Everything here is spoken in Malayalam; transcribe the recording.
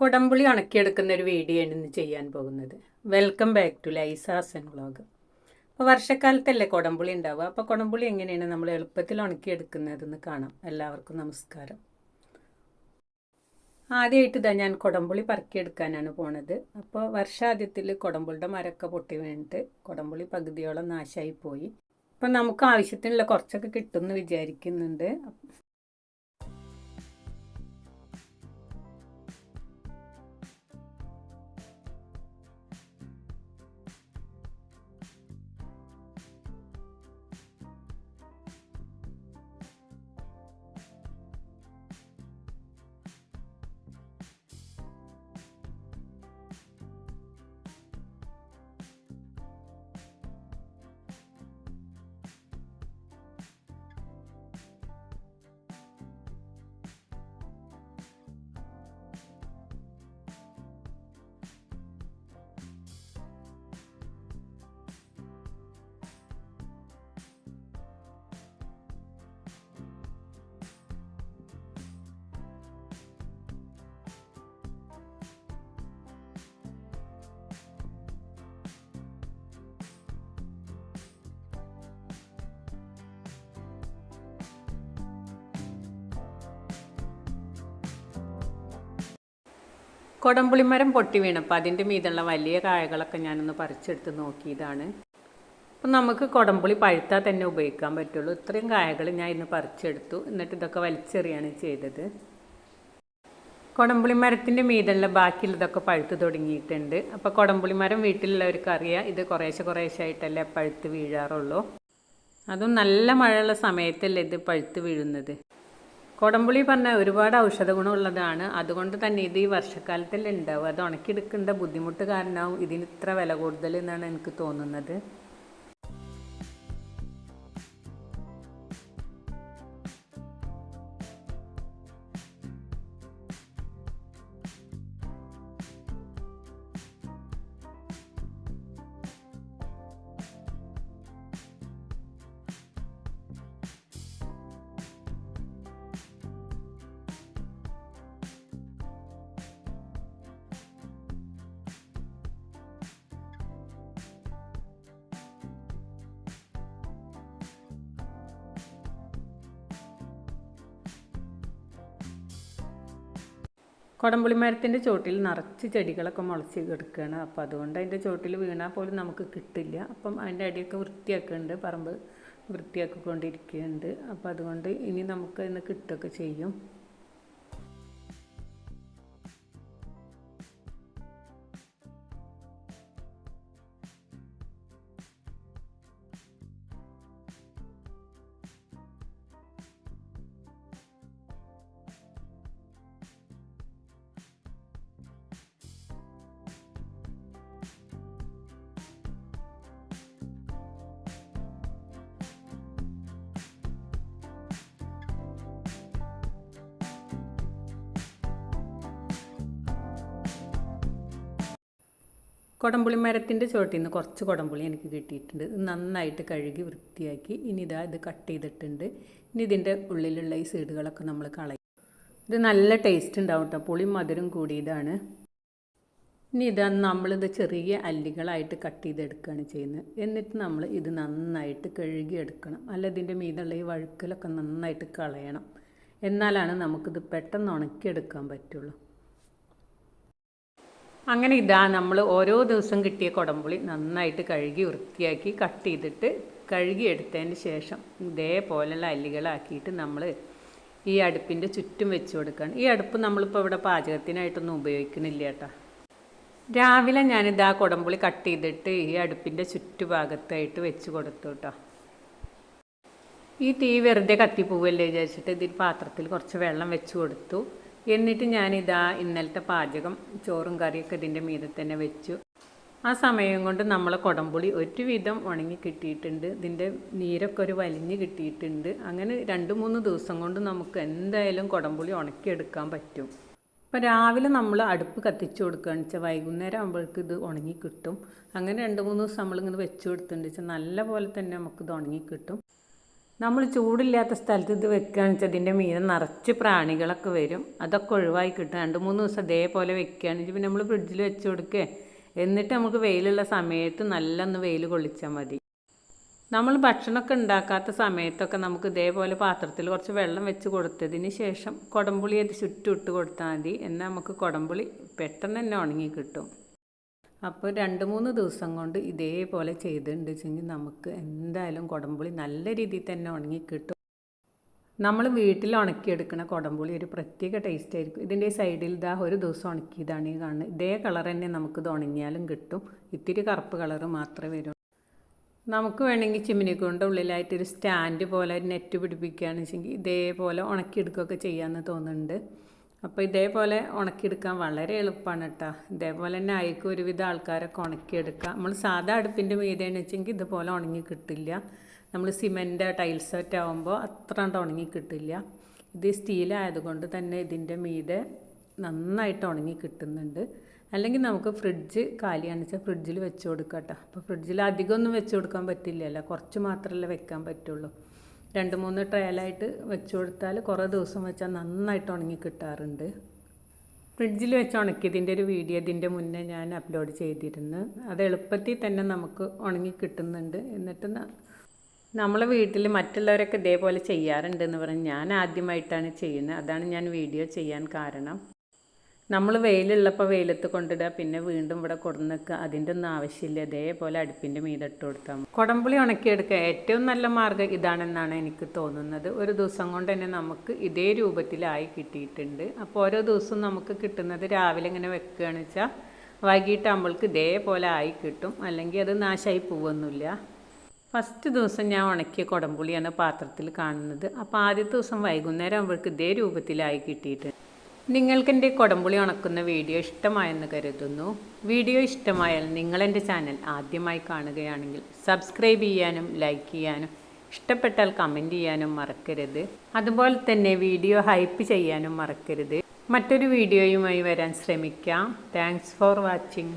കൊടംപുളി ഉണക്കിയെടുക്കുന്ന ഒരു വീഡിയോ ആണ് ഇന്ന് ചെയ്യാൻ പോകുന്നത്. വെൽക്കം ബാക്ക് ടു ലൈസാസൻ വ്ളോഗ് അപ്പോൾ വർഷക്കാലത്തല്ലേ കൊടമ്പുളി ഉണ്ടാവുക? അപ്പോൾ കൊടമ്പുളി എങ്ങനെയാണ് നമ്മൾ എളുപ്പത്തിൽ ഉണക്കിയെടുക്കുന്നതെന്ന് കാണാം. എല്ലാവർക്കും നമസ്കാരം. ആദ്യമായിട്ട് ഇതാ ഞാൻ കുടംപുളി പറക്കിയെടുക്കാനാണ് പോണത്. അപ്പോൾ വർഷാദ്യത്തിൽ കുടംപുളിയുടെ മരമൊക്കെ പൊട്ടി വീണിട്ട് കുടംപുളി പകുതിയോളം നാശമായി പോയി. അപ്പം നമുക്ക് ആവശ്യത്തിനുള്ള കുറച്ചൊക്കെ കിട്ടുമെന്ന് വിചാരിക്കുന്നുണ്ട്. കൊടംപുളിമരം പൊട്ടി വീണപ്പോൾ അതിന്റെ മീതുള്ള വലിയ കായകളൊക്കെ ഞാനൊന്ന് പറിച്ചെടുത്ത് നോക്കിയതാണ്. അപ്പം നമുക്ക് കൊടംപുളി പഴുത്താൽ തന്നെ ഉപയോഗിക്കാൻ പറ്റുള്ളൂ. ഇത്രയും കായകൾ ഞാൻ ഇന്ന് പറിച്ചെടുത്തു. എന്നിട്ട് ഇതൊക്കെ വലിച്ചെറിയാണ് ചെയ്തത്. കൊടംപുളി മരത്തിന്റെ മീതുള്ള ബാക്കിയുള്ളതൊക്കെ പഴുത്ത് തുടങ്ങിയിട്ടുണ്ട്. അപ്പോൾ കൊടംപുളി മരം വീട്ടിലുള്ളവർക്ക് അറിയാം ഇത് കുറേശ്ശെ കുറേശ്ശെ ആയിട്ടല്ലേ പഴുത്ത് വീഴാറുള്ളൂ. അതും നല്ല മഴയുള്ള സമയത്തല്ലേ ഇത് പഴുത്ത് വീഴുന്നത്. കൊടംപുളി പറഞ്ഞാൽ ഒരുപാട് ഔഷധ ഗുണമുള്ളതാണ്. അതുകൊണ്ട് തന്നെ ഇത് ഈ വർഷക്കാലത്തിൽ ഉണ്ടാവും അത് ഉണക്കിയെടുക്കേണ്ട ബുദ്ധിമുട്ട് കാരണവും ഇതിന് ഇത്ര വില കൂടുതൽ എന്നാണ് എനിക്ക് തോന്നുന്നത്. കൊടംപുളി മരത്തിന്റെ ചോട്ടിൽ നിറച്ച് ചെടികളൊക്കെ മുളച്ച് കിടക്കുകയാണ് അപ്പോൾ അതുകൊണ്ട് അതിന്റെ ചോട്ടിൽ വീണാൽ പോലും നമുക്ക് കിട്ടില്ല. അപ്പം അതിന്റെ അടിയൊക്കെ വൃത്തിയാക്കുന്നുണ്ട്. പറമ്പ് വൃത്തിയാക്കിക്കൊണ്ടിരിക്കുന്നുണ്ട്. അപ്പോൾ അതുകൊണ്ട് ഇനി നമുക്ക് ഇന്ന് കിട്ടുകയൊക്കെ ചെയ്യും. കൊടംപുളി മരത്തിന്റെ ചോട്ടിൽ നിന്ന് കുറച്ച് കുടംപുളി എനിക്ക് കിട്ടിയിട്ടുണ്ട്. ഇത് നന്നായിട്ട് കഴുകി വൃത്തിയാക്കി. ഇനി ഇതാ ഇത് കട്ട് ചെയ്തിട്ടുണ്ട്. ഇനി ഇതിന്റെ ഉള്ളിലുള്ള ഈ സീഡുകളൊക്കെ നമ്മൾ കളയും. ഇത് നല്ല ടേസ്റ്റ് ഉണ്ടാവും കേട്ടോ പുളി മധുരം കൂടിയതാണ്. ഇനി ഇതാ നമ്മളിത് ചെറിയ അല്ലികളായിട്ട് കട്ട് ചെയ്തെടുക്കുകയാണ് ചെയ്യുന്നത്. എന്നിട്ട് നമ്മൾ ഇത് നന്നായിട്ട് കഴുകി എടുക്കണം അല്ല ഇതിന്റെ മീതുള്ള ഈ വഴുക്കലൊക്കെ നന്നായിട്ട് കളയണം. എന്നാലാണ് നമുക്കിത് പെട്ടെന്ന് ഉണക്കിയെടുക്കാൻ പറ്റുള്ളൂ. അങ്ങനെ ഇതാ നമ്മൾ ഓരോ ദിവസം കിട്ടിയ കുടംപുളി നന്നായിട്ട് കഴുകി വൃത്തിയാക്കി കട്ട് ചെയ്തിട്ട് കഴുകി എടുത്തതിന് ശേഷം ഇതേപോലെയുള്ള അല്ലികളാക്കിയിട്ട് നമ്മൾ ഈ അടുപ്പിന്റെ ചുറ്റും വെച്ച് കൊടുക്കുകയാണ് ഈ അടുപ്പ് നമ്മളിപ്പോൾ ഇവിടെ പാചകത്തിനായിട്ടൊന്നും ഉപയോഗിക്കുന്നില്ല കേട്ടോ. രാവിലെ ഞാനിത് ആ കുടംപുളി കട്ട് ചെയ്തിട്ട് ഈ അടുപ്പിന്റെ ചുറ്റുഭാഗത്തായിട്ട് വെച്ച് കൊടുത്തു കേട്ടോ. ഈ തീ വെറുതെ കത്തിപ്പോവല്ലേ വിചാരിച്ചിട്ട് ഇതിൽ പാത്രത്തിൽ കുറച്ച് വെള്ളം വെച്ച് കൊടുത്തു. എന്നിട്ട് ഞാനിതാ ഇന്നലത്തെ പാചകം ചോറും കറിയൊക്കെ ഇതിന്റെ മീതെ തന്നെ വെച്ചു. ആ സമയം കൊണ്ട് നമ്മളെ കുടംപുളി ഒരുവിധം ഉണങ്ങി കിട്ടിയിട്ടുണ്ട്. ഇതിന്റെ നീരൊക്കെ ഒരു വലിഞ്ഞ് കിട്ടിയിട്ടുണ്ട്. അങ്ങനെ രണ്ട് മൂന്ന് ദിവസം കൊണ്ട് നമുക്ക് എന്തായാലും കുടംപുളി ഉണക്കിയെടുക്കാൻ പറ്റും. അപ്പോൾ രാവിലെ നമ്മൾ അടുപ്പ് കത്തിച്ചു കൊടുക്കുകയാണ് വെച്ചാൽ വൈകുന്നേരം ആകുമ്പോഴേക്ക് ഇത് ഉണങ്ങി കിട്ടും. അങ്ങനെ രണ്ട് മൂന്ന് ദിവസം നമ്മളിങ്ങനെ വെച്ച് കൊടുത്തിട്ടുണ്ട് വെച്ചാൽ നല്ല പോലെ തന്നെ നമുക്കിത് ഉണങ്ങി കിട്ടും. നമ്മൾ ചൂടില്ലാത്ത സ്ഥലത്ത് ഇത് വെക്കുകയാണെന്ന് വെച്ചാൽ ഇതിന്റെ മീനെ നിറച്ച് പ്രാണികളൊക്കെ വരും. അതൊക്കെ ഒഴിവായി കിട്ടും. രണ്ട് മൂന്ന് ദിവസം അതേപോലെ വെക്കുകയാണെന്ന് വെച്ചാൽ പിന്നെ നമ്മൾ ഫ്രിഡ്ജിൽ വെച്ച് കൊടുക്കുക എന്നിട്ട് നമുക്ക് വെയിലുള്ള സമയത്ത് നല്ലൊന്ന് വെയിൽ കൊള്ളിച്ചാൽ മതി. നമ്മൾ ഭക്ഷണമൊക്കെ ഉണ്ടാക്കാത്ത സമയത്തൊക്കെ നമുക്ക് ഇതേപോലെ പാത്രത്തിൽ കുറച്ച് വെള്ളം വെച്ച് കൊടുത്തതിന് ശേഷം കുടംപുളി അത് ചുറ്റും ഇട്ട് കൊടുത്താൽ മതി. എന്നാൽ നമുക്ക് കുടംപുളി പെട്ടെന്ന് തന്നെ ഉണങ്ങി കിട്ടും. അപ്പോൾ രണ്ട് മൂന്ന് ദിവസം കൊണ്ട് ഇതേപോലെ ചെയ്തിട്ടുണ്ട്. വെച്ചെങ്കിൽ നമുക്ക് എന്തായാലും കുടംപുളി നല്ല രീതിയിൽ തന്നെ ഉണങ്ങി കിട്ടും. നമ്മൾ വീട്ടിൽ ഉണക്കിയെടുക്കുന്ന കുടംപുളി ഒരു പ്രത്യേക ടേസ്റ്റ് ആയിരിക്കും. ഇതിന്റെ സൈഡിൽ ഇതാ ഒരു ദിവസം ഉണക്കിയതാണ് ഈ കാണുന്നത്. ഇതേ കളർ തന്നെ നമുക്കിത് ഉണങ്ങിയാലും കിട്ടും. ഇത്തിരി കറുപ്പ് കളർ മാത്രമേ വരൂ. നമുക്ക് വേണമെങ്കിൽ ചിമ്മിനിക്കൊണ്ട് ഉള്ളിലായിട്ട് ഒരു സ്റ്റാൻഡ് പോലെ നെറ്റ് പിടിപ്പിക്കുകയാണെന്ന് വെച്ചെങ്കിൽ ഇതേപോലെ ഉണക്കിയെടുക്കുകയൊക്കെ ചെയ്യാമെന്ന് തോന്നുന്നുണ്ട്. അപ്പോൾ ഇതേപോലെ ഉണക്കിയെടുക്കാൻ വളരെ എളുപ്പമാണ് കേട്ടോ ഇതേപോലെ തന്നെ ആയിരിക്കും ഒരുവിധ ആൾക്കാരൊക്കെ ഉണക്കിയെടുക്കുക നമ്മൾ സാധാ അടുപ്പിന്റെ മീതെന്ന് വെച്ചെങ്കിൽ ഇതുപോലെ ഉണങ്ങി കിട്ടില്ല. നമ്മൾ സിമെന്റ് ടൈൽസ് ഒറ്റ ആകുമ്പോൾ അത്ര ഉണങ്ങി കിട്ടില്ല. ഇത് സ്റ്റീലായതുകൊണ്ട് തന്നെ ഇതിന്റെ മീതെ നന്നായിട്ട് ഉണങ്ങി കിട്ടുന്നുണ്ട്. അല്ലെങ്കിൽ നമുക്ക് ഫ്രിഡ്ജ് കാലിയാണെന്ന് വെച്ചാൽ ഫ്രിഡ്ജിൽ വെച്ച് കൊടുക്കാം കേട്ടോ അപ്പോൾ ഫ്രിഡ്ജിൽ അധികമൊന്നും വെച്ച് കൊടുക്കാൻ പറ്റില്ലല്ലോ. കുറച്ച് മാത്രമല്ലേ വെക്കാൻ പറ്റുള്ളൂ. രണ്ട് മൂന്ന് ട്രയലായിട്ട് വെച്ച് കൊടുത്താൽ കുറേ ദിവസം വെച്ചാൽ നന്നായിട്ട് ഉണങ്ങി കിട്ടാറുണ്ട്. ഫ്രിഡ്ജിൽ വെച്ച് ഉണക്കിയതിന്റെ ഒരു വീഡിയോ ഇതിന്റെ മുന്നേ ഞാൻ അപ്ലോഡ് ചെയ്തിരുന്നു. അത് എളുപ്പത്തിൽ തന്നെ നമുക്ക് ഉണങ്ങി കിട്ടുന്നുണ്ട്. എന്നിട്ട് നമ്മളെ വീട്ടിൽ മറ്റുള്ളവരൊക്കെ ഇതേപോലെ ചെയ്യാറുണ്ട് എന്ന് പറഞ്ഞ് ഞാൻ ആദ്യമായിട്ടാണ് ചെയ്യുന്നത്. അതാണ് ഞാൻ വീഡിയോ ചെയ്യാൻ കാരണം. നമ്മൾ വെയിലുള്ളപ്പോൾ വെയിലത്ത് കൊണ്ടിടുക പിന്നെ വീണ്ടും ഇവിടെ കൊടുന്നിക്കുക അതിന്റെ ഒന്നും ആവശ്യമില്ല. ഇതേപോലെ അടുപ്പിന്റെ മീതെ ഇട്ട് കൊടുത്താൽ മതി. കുടംപുളി ഉണക്കിയെടുക്കുക ഏറ്റവും നല്ല മാർഗം ഇതാണെന്നാണ് എനിക്ക് തോന്നുന്നത്. ഒരു ദിവസം കൊണ്ട് തന്നെ നമുക്ക് ഇതേ രൂപത്തിലായി കിട്ടിയിട്ടുണ്ട്. അപ്പോൾ ഓരോ ദിവസവും നമുക്ക് കിട്ടുന്നത് രാവിലെ ഇങ്ങനെ വെക്കുകയാണെന്ന് വെച്ചാൽ വൈകിട്ടാകുമ്പോൾക്ക് ഇതേപോലെ ആയി കിട്ടും. അല്ലെങ്കിൽ അത് നാശമായി പോവൊന്നുമില്ല. ഫസ്റ്റ് ദിവസം ഞാൻ ഉണക്കിയ കുടംപുളിയാണ് പാത്രത്തിൽ കാണുന്നത്. അപ്പോൾ ആദ്യത്തെ ദിവസം വൈകുന്നേരം ആകുമ്പോഴേക്ക് ഇതേ രൂപത്തിലായി കിട്ടിയിട്ടുണ്ട്. നിങ്ങൾക്ക് എന്റെ കുടംപുളി ഉണക്കുന്ന വീഡിയോ ഇഷ്ടമായെന്ന് കരുതുന്നു. വീഡിയോ ഇഷ്ടമായാൽ നിങ്ങൾ എന്റെ ചാനൽ ആദ്യമായി കാണുകയാണെങ്കിൽ സബ്സ്ക്രൈബ് ചെയ്യാനും ലൈക്ക് ചെയ്യാനും ഇഷ്ടപ്പെട്ടാൽ കമന്റ് ചെയ്യാനും മറക്കരുത്. അതുപോലെ തന്നെ വീഡിയോ ഹൈപ്പ് ചെയ്യാനും മറക്കരുത്. മറ്റൊരു വീഡിയോയുമായി വരാൻ ശ്രമിക്കാം. Thanks for watching.